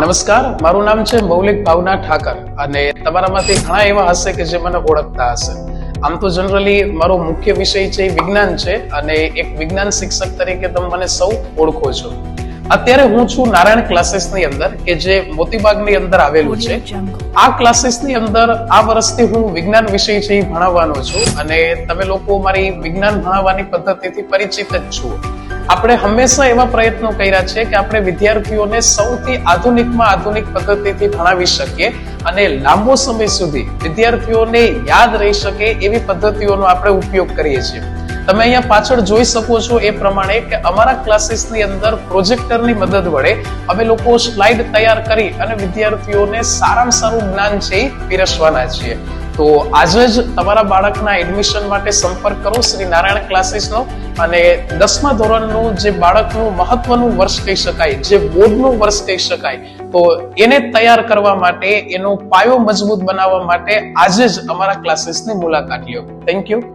નમસ્કાર મારું નામ છે મૌલિક ભાવના ઠાકર અને તમારામાંથી ઘણા એવા હશે કે જે મને ઓળખતા હશે. આમ તો જનરલી મારો મુખ્ય વિષય છે વિજ્ઞાન છે અને એક વિજ્ઞાન શિક્ષક તરીકે તમે મને સૌ ઓળખો છો. અત્યારે હું છું નારાયણ ક્લાસીસની અંદર કે જે મોતીબાગની અંદર આવેલું છે. આ ક્લાસીસની અંદર આ વર્ષથી હું વિજ્ઞાન વિષય છે એ ભણાવવાનો છું અને તમે લોકો મારી વિજ્ઞાન ભણાવવાની પદ્ધતિથી પરિચિત જ છો. આપણે હંમેશા એવા પ્રયત્નો કર્યા છે કે આપણે વિદ્યાર્થીઓને સૌથી આધુનિકમાં આધુનિક પદ્ધતિથી ભણાવી શકીએ અને લાંબો સમય સુધી વિદ્યાર્થીઓને યાદ રહી શકે એવી પદ્ધતિઓનો આપણે ઉપયોગ કરીએ છીએ. તમે અહીંયા પાછળ જોઈ શકો છો એ પ્રમાણે કે અમારા ક્લાસીસની અંદર પ્રોજેક્ટરની મદદ વડે અમે લોકો સ્લાઇડ તૈયાર કરી અને વિદ્યાર્થીઓને સારામાં સારું જ્ઞાન છે પીરસવાના છીએ. તો આજે જ તમારા બાળકના એડમિશન માટે સંપર્ક કરો. શ્રી નારાયણ ક્લાસીસનો અને દસમા ધોરણનું જે બાળકનું મહત્વનું વર્ષ કહી શકાય, જે બોર્ડનું વર્ષ કહી શકાય, તો એને તૈયાર કરવા માટે, એનો પાયો મજબૂત બનાવવા માટે આજે જ અમારા ક્લાસીસની મુલાકાત લ્યો. Thank you